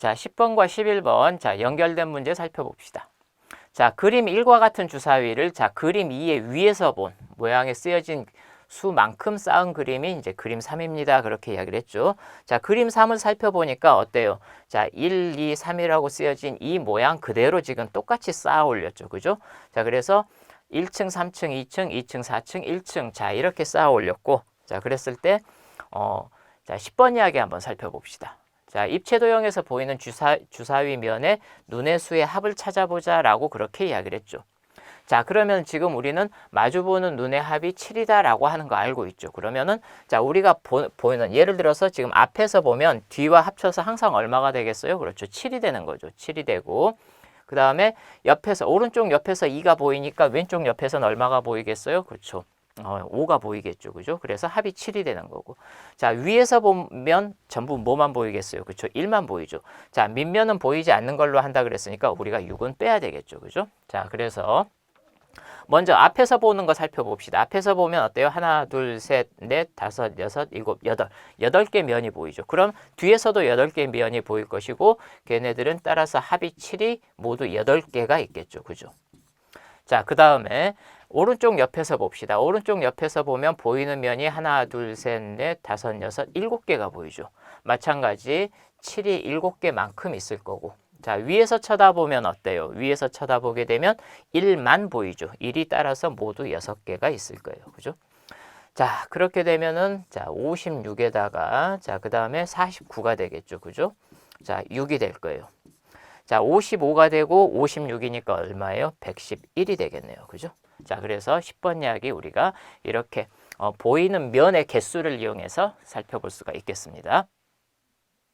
자, 10번과 11번. 자, 연결된 문제 살펴봅시다. 자, 그림 1과 같은 주사위를 자, 그림 2의 위에서 본 모양에 쓰여진 수만큼 쌓은 그림이 이제 그림 3입니다. 그렇게 이야기를 했죠. 자, 그림 3을 살펴보니까 어때요? 자, 1, 2, 3이라고 쓰여진 이 모양 그대로 지금 똑같이 쌓아 올렸죠. 그죠? 자, 그래서 1층, 3층, 2층, 2층, 4층, 1층. 자, 이렇게 쌓아 올렸고 자, 그랬을 때 어, 자, 10번 이야기 한번 살펴봅시다. 자, 입체 도형에서 보이는 주사, 주사위 면의 눈의 수의 합을 찾아보자 라고 그렇게 이야기를 했죠. 자, 그러면 지금 우리는 마주보는 눈의 합이 7이다 라고 하는 거 알고 있죠. 그러면은 자, 우리가 보, 보이는 예를 들어서 지금 앞에서 보면 뒤와 합쳐서 항상 얼마가 되겠어요? 그렇죠. 7이 되는 거죠. 7이 되고 그 다음에 옆에서 오른쪽 옆에서 2가 보이니까 왼쪽 옆에서는 얼마가 보이겠어요? 그렇죠. 어, 5가 보이겠죠. 그죠? 그래서 합이 7이 되는 거고. 자, 위에서 보면 전부 뭐만 보이겠어요? 그렇죠? 1만 보이죠. 자, 밑면은 보이지 않는 걸로 한다 그랬으니까 우리가 6은 빼야 되겠죠. 그죠? 자, 그래서 먼저 앞에서 보는 거 살펴봅시다. 앞에서 보면 어때요? 하나, 둘, 셋, 넷, 다섯, 여섯, 일곱, 여덟. 여덟 개 면이 보이죠. 그럼 뒤에서도 여덟 개 면이 보일 것이고 걔네들은 따라서 합이 7이 모두 여덟 개가 있겠죠. 그죠? 자, 그 다음에 오른쪽 옆에서 봅시다. 오른쪽 옆에서 보면 보이는 면이 하나, 둘, 셋, 넷, 다섯, 여섯, 일곱 개가 보이죠. 마찬가지 7이 일곱 개만큼 있을 거고. 자, 위에서 쳐다보면 어때요? 위에서 쳐다보게 되면 1만 보이죠. 1이 따라서 모두 6개가 있을 거예요. 그죠? 자, 그렇게 되면은 자, 56에다가 자, 그 다음에 49가 되겠죠. 그죠? 자, 6이 될 거예요. 자, 55가 되고 56이니까 얼마예요? 111이 되겠네요. 그죠? 자, 그래서 10번 이야기 우리가 이렇게 어, 보이는 면의 개수를 이용해서 살펴볼 수가 있겠습니다.